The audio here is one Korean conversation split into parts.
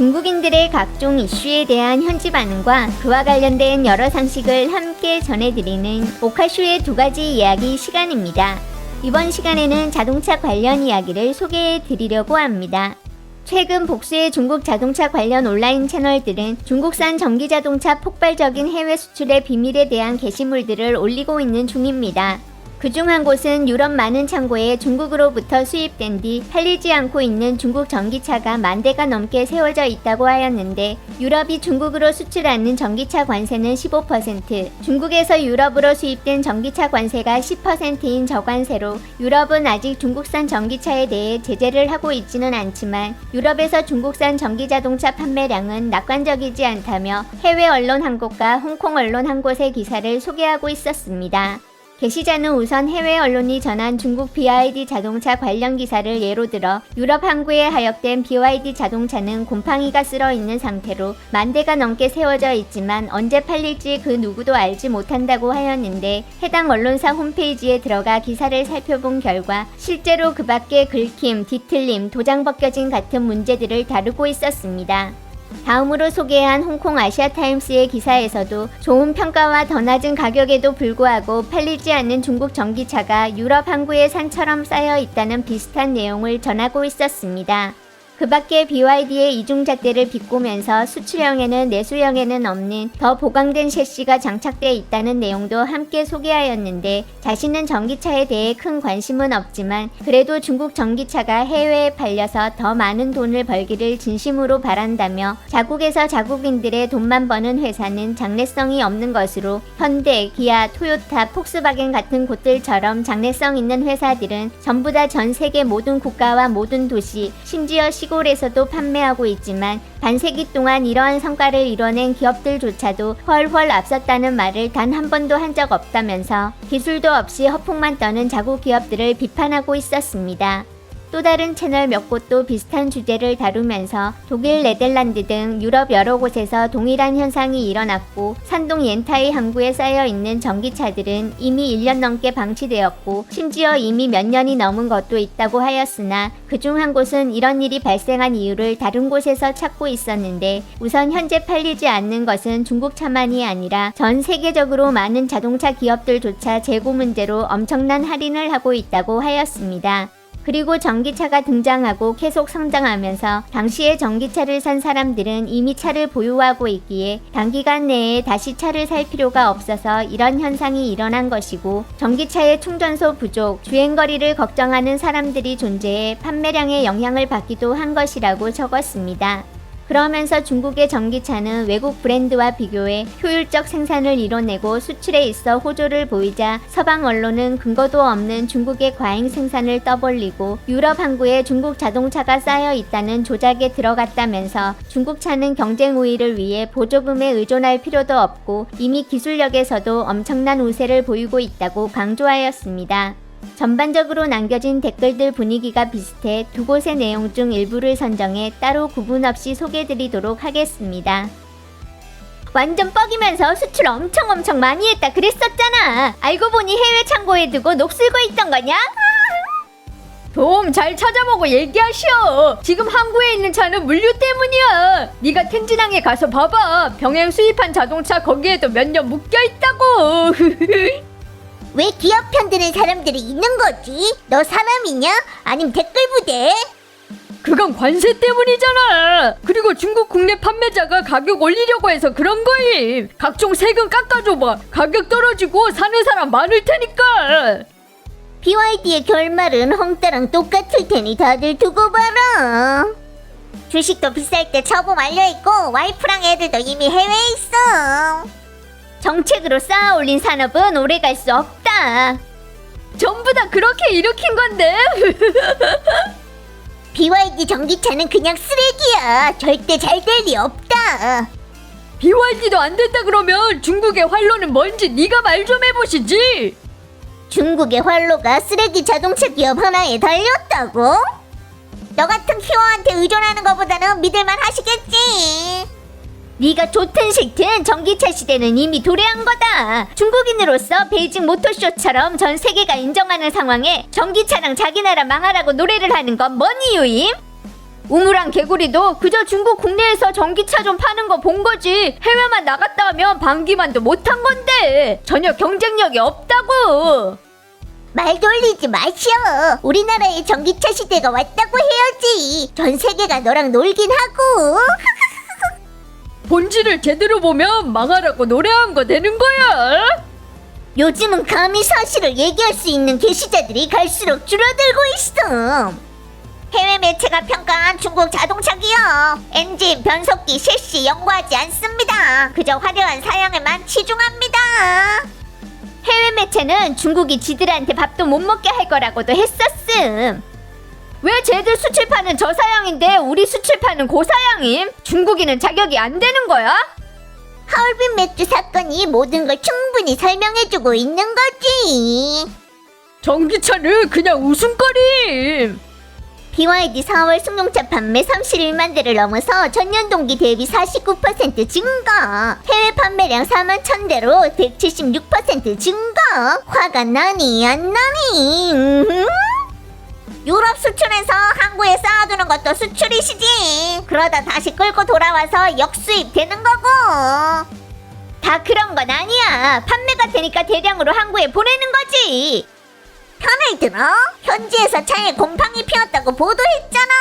중국인들의 각종 이슈에 대한 현지 반응과 그와 관련된 여러 상식을 함께 전해드리는 오카쇼의 두 가지 이야기 시간입니다. 이번 시간에는 자동차 관련 이야기를 소개해 드리려고 합니다. 최근 복수의 중국 자동차 관련 온라인 채널들은 중국산 전기 자동차 폭발적인 해외 수출의 비밀에 대한 게시물들을 올리고 있는 중입니다. 그중 한 곳은 유럽 많은 창고에 중국으로부터 수입된 뒤 팔리지 않고 있는 중국 전기차가 만 대가 넘게 세워져 있다고 하였는데 유럽이 중국으로 수출하는 전기차 관세는 15%, 중국에서 유럽으로 수입된 전기차 관세가 10%인 저관세로 유럽은 아직 중국산 전기차에 대해 제재를 하고 있지는 않지만 유럽에서 중국산 전기 자동차 판매량은 낙관적이지 않다며 해외 언론 한 곳과 홍콩 언론 한 곳의 기사를 소개하고 있었습니다. 게시자는 우선 해외 언론이 전한 중국 BYD 자동차 관련 기사를 예로 들어 유럽 항구에 하역된 BYD 자동차는 곰팡이가 쓸어 있는 상태로 만 대가 넘게 세워져 있지만 언제 팔릴지 그 누구도 알지 못한다고 하였는데 해당 언론사 홈페이지에 들어가 기사를 살펴본 결과 실제로 그 밖에 긁힘, 뒤틀림, 도장 벗겨진 같은 문제들을 다루고 있었습니다. 다음으로 소개한 홍콩 아시아타임스의 기사에서도 좋은 평가와 더 낮은 가격에도 불구하고 팔리지 않는 중국 전기차가 유럽 항구에 산처럼 쌓여 있다는 비슷한 내용을 전하고 있었습니다. 그 밖에 BYD의 이중잣대를 비꼬면서 수출형에는 내수형에는 없는 더 보강된 셰시가 장착되어 있다는 내용도 함께 소개하였는데 자신은 전기차에 대해 큰 관심은 없지만 그래도 중국 전기차가 해외에 팔려서 더 많은 돈을 벌기를 진심으로 바란다며 자국에서 자국인들의 돈만 버는 회사는 장래성이 없는 것으로 현대, 기아, 토요타, 폭스바겐 같은 곳들처럼 장래성 있는 회사들은 전부 다 전 세계 모든 국가와 모든 도시, 심지어 시 골에서도 판매하고 있지만 반세기 동안 이러한 성과를 이뤄낸 기업들조차도 훨훨 앞섰다는 말을 단 한 번도 한 적 없다면서 기술도 없이 허풍만 떠는 자국 기업들을 비판하고 있었습니다. 또 다른 채널 몇 곳도 비슷한 주제를 다루면서 독일, 네덜란드 등 유럽 여러 곳에서 동일한 현상이 일어났고 산동 옌타이 항구에 쌓여 있는 전기차들은 이미 1년 넘게 방치되었고 심지어 이미 몇 년이 넘은 것도 있다고 하였으나 그중 한 곳은 이런 일이 발생한 이유를 다른 곳에서 찾고 있었는데 우선 현재 팔리지 않는 것은 중국차만이 아니라 전 세계적으로 많은 자동차 기업들조차 재고 문제로 엄청난 할인을 하고 있다고 하였습니다. 그리고 전기차가 등장하고 계속 성장하면서 당시에 전기차를 산 사람들은 이미 차를 보유하고 있기에 단기간 내에 다시 차를 살 필요가 없어서 이런 현상이 일어난 것이고 전기차의 충전소 부족, 주행거리를 걱정하는 사람들이 존재해 판매량에 영향을 받기도 한 것이라고 적었습니다. 그러면서 중국의 전기차는 외국 브랜드와 비교해 효율적 생산을 이뤄내고 수출에 있어 호조를 보이자 서방 언론은 근거도 없는 중국의 과잉 생산을 떠벌리고 유럽 항구에 중국 자동차가 쌓여 있다는 조작에 들어갔다면서 중국 차는 경쟁 우위를 위해 보조금에 의존할 필요도 없고 이미 기술력에서도 엄청난 우세를 보이고 있다고 강조하였습니다. 전반적으로 남겨진 댓글들 분위기가 비슷해 두 곳의 내용 중 일부를 선정해 따로 구분 없이 소개드리도록 하겠습니다. 완전 뻑이면서 수출 엄청 엄청 많이 했다 그랬었잖아. 알고 보니 해외 창고에 두고 녹슬고 있던 거냐? 좀잘 찾아보고 얘기하시오. 지금 항구에 있는 차는 물류 때문이야. 네가 텐진항에 가서 봐봐. 병행 수입한 자동차 거기에도 몇 년 묶여 있다고. 왜 기업 편드는 사람들이 있는 거지? 너 사람이냐? 아님 댓글 부대? 그건 관세 때문이잖아. 그리고 중국 국내 판매자가 가격 올리려고 해서 그런 거임. 각종 세금 깎아줘봐. 가격 떨어지고 사는 사람 많을 테니까. BYD의 결말은 헝따랑 똑같을 테니 다들 두고 봐라. 주식도 비쌀 때 처분 완료했고 와이프랑 애들도 이미 해외에 있어. 정책으로 쌓아 올린 산업은 오래 갈 수 없다. 전부 다 그렇게 일으킨 건데. BYD 전기차는 그냥 쓰레기야. 절대 잘 될 리 없다. BYD도 안 된다 그러면 중국의 활로는 뭔지 네가 말 좀 해보시지. 중국의 활로가 쓰레기 자동차 기업 하나에 달렸다고? 너 같은 키워한테 의존하는 것보다는 믿을만 하시겠지. 네가 좋든 싫든 전기차 시대는 이미 도래한 거다. 중국인으로서 베이징 모터쇼처럼 전 세계가 인정하는 상황에 전기차랑 자기 나라 망하라고 노래를 하는 건 뭔 이유임? 우물랑 개구리도 그저 중국 국내에서 전기차 좀 파는 거 본 거지 해외만 나갔다 하면 반기만도 못한 건데 전혀 경쟁력이 없다고 말 돌리지 마시오. 우리나라에 전기차 시대가 왔다고 해야지. 전 세계가 너랑 놀긴 하고. 본질을 제대로 보면 망하라고 노래한 거 되는 거야 요즘은 감히 사실을 얘기할 수 있는 게시자들이 갈수록 줄어들고 있어. 해외 매체가 평가한 중국 자동차 기업 엔진, 변속기, 셰시 연구하지 않습니다. 그저 화려한 사양에만 치중합니다. 해외 매체는 중국이 지들한테 밥도 못 먹게 할 거라고도 했었음. 왜 쟤들 수출파는 저사양인데 우리 수출파는 고사양임? 중국인은 자격이 안 되는 거야? 하얼빈 맥주 사건이 모든 걸 충분히 설명해주고 있는 거지. 전기차는 그냥 웃음거림 BYD 4월 승용차 판매 31만 대를 넘어서 전년 동기 대비 49% 증가. 해외 판매량 4만 1000대로 176% 증가. 화가 나니 안 나니? 음흠. 유럽 수출해서 항구에 쌓아두는 것도 수출이시지. 그러다 다시 끌고 돌아와서 역수입 되는 거고. 다 그런 건 아니야. 판매가 되니까 대량으로 항구에 보내는 거지. 편을 들어? 현지에서 차에 곰팡이 피었다고 보도했잖아.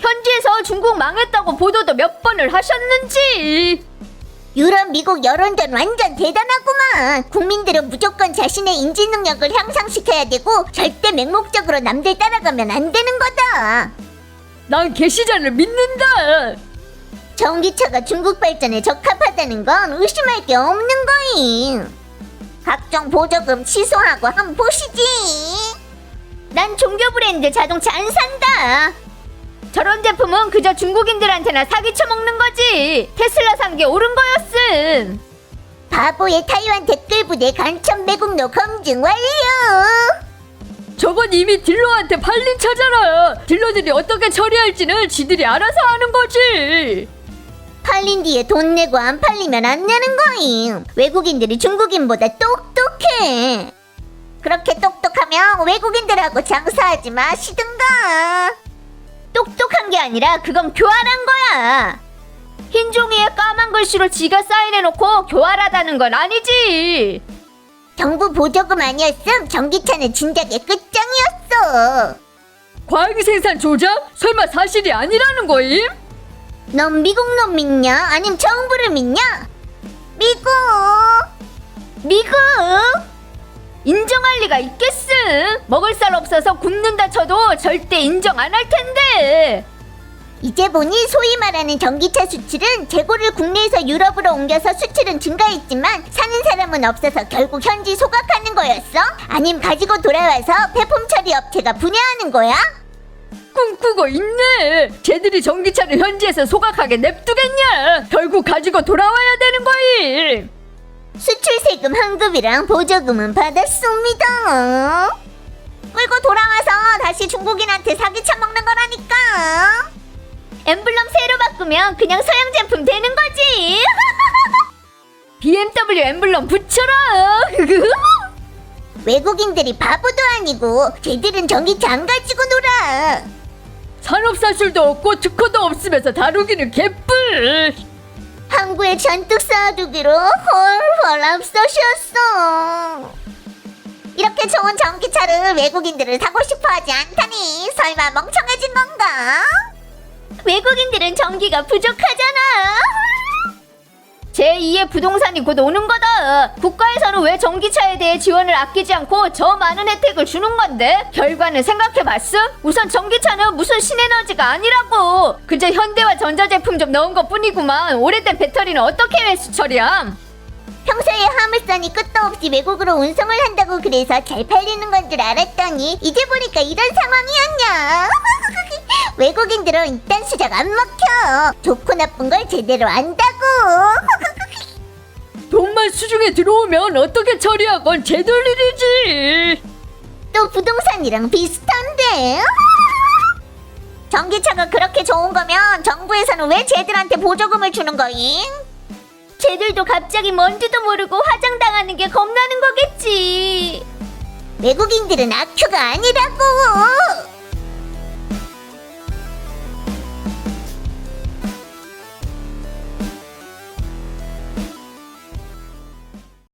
현지에서 중국 망했다고 보도도 몇 번을 하셨는지 유럽, 미국 여론전 완전 대단하구만. 국민들은 무조건 자신의 인지 능력을 향상시켜야 되고 절대 맹목적으로 남들 따라가면 안 되는 거다. 난 게시자를 믿는다 전기차가 중국 발전에 적합하다는 건 의심할 게 없는 거임. 각종 보조금 취소하고 한번 보시지. 난 종교 브랜드 자동차 안 산다. 저런 제품은 그저 중국인들한테나 사기쳐 먹는 거지 테슬라 산 게 옳은 거였음 바보의 타이완 댓글 부대 간첩 매국노 검증 완료. 저건 이미 딜러한테 팔린 차잖아 딜러들이 어떻게 처리할지는 지들이 알아서 하는 거지 팔린 뒤에 돈 내고 안 팔리면 안 내는 거임. 외국인들이 중국인보다 똑똑해. 그렇게 똑똑하면 외국인들하고 장사하지 마시든가. 똑똑한 게 아니라 그건 교활한 거야. 흰 종이에 까만 글씨로 지가 사인해놓고 교활하다는 건 아니지 정부 보조금 아니었음 전기차는 진작에 끝장이었어. 과잉 생산 조작? 설마 사실이 아니라는 거임? 넌 미국 놈 믿냐? 아님 정부를 믿냐? 미국. 미국! 인정할 리가 있겠음. 먹을 살 없어서 굶는다 쳐도 절대 인정 안 할 텐데. 이제 보니 소위 말하는 전기차 수출은 재고를 국내에서 유럽으로 옮겨서 수출은 증가했지만 사는 사람은 없어서 결국 현지 소각하는 거였어? 아님 가지고 돌아와서 폐품 처리 업체가 분야하는 거야? 꿈꾸고 있네. 쟤들이 전기차를 현지에서 소각하게 냅두겠냐? 결국 가지고 돌아와야 되는 거임 수출 세금 환급이랑 보조금은 받았습니다. 끌고 돌아와서 다시 중국인한테 사기 쳐 먹는 거라니까. 엠블럼 새로 바꾸면 그냥 서양 제품 되는 거지. BMW 엠블럼 붙여라 외국인들이 바보도 아니고 쟤들은 전기차 안 가지고 놀아. 산업사술도 없고 특허도 없으면서 다루기는 개뿔 항구에 잔뜩 쌓아두기로 헐 헐 앞서셨어. 이렇게 좋은 전기차를 외국인들을 사고 싶어하지 않다니 설마 멍청해진 건가? 외국인들은 전기가 부족하잖아. 제2의 부동산이 곧 오는 거다. 국가에서는 왜 전기차에 대해 지원을 아끼지 않고 저 많은 혜택을 주는 건데? 결과는 생각해봤음? 우선 전기차는 무슨 신에너지가 아니라고. 그저 현대와 전자제품 좀 넣은 것 뿐이구만. 오래된 배터리는 어떻게 회수 처리함? 평소에 화물선이 끝도 없이 외국으로 운송을 한다고 그래서 잘 팔리는 건 줄 알았더니 이제 보니까 이런 상황이었냐? 외국인들은 이딴 수작 안 먹혀. 좋고 나쁜 걸 제대로 안다고. 돈만 수중에 들어오면 어떻게 처리하건 제들 일이지. 또 부동산이랑 비슷한데. 전기차가 그렇게 좋은 거면 정부에서는 왜 쟤들한테 보조금을 주는 거임? 쟤들도 갑자기 뭔지도 모르고 화장당하는 게 겁나는 거겠지. 외국인들은 악효가 아니라고.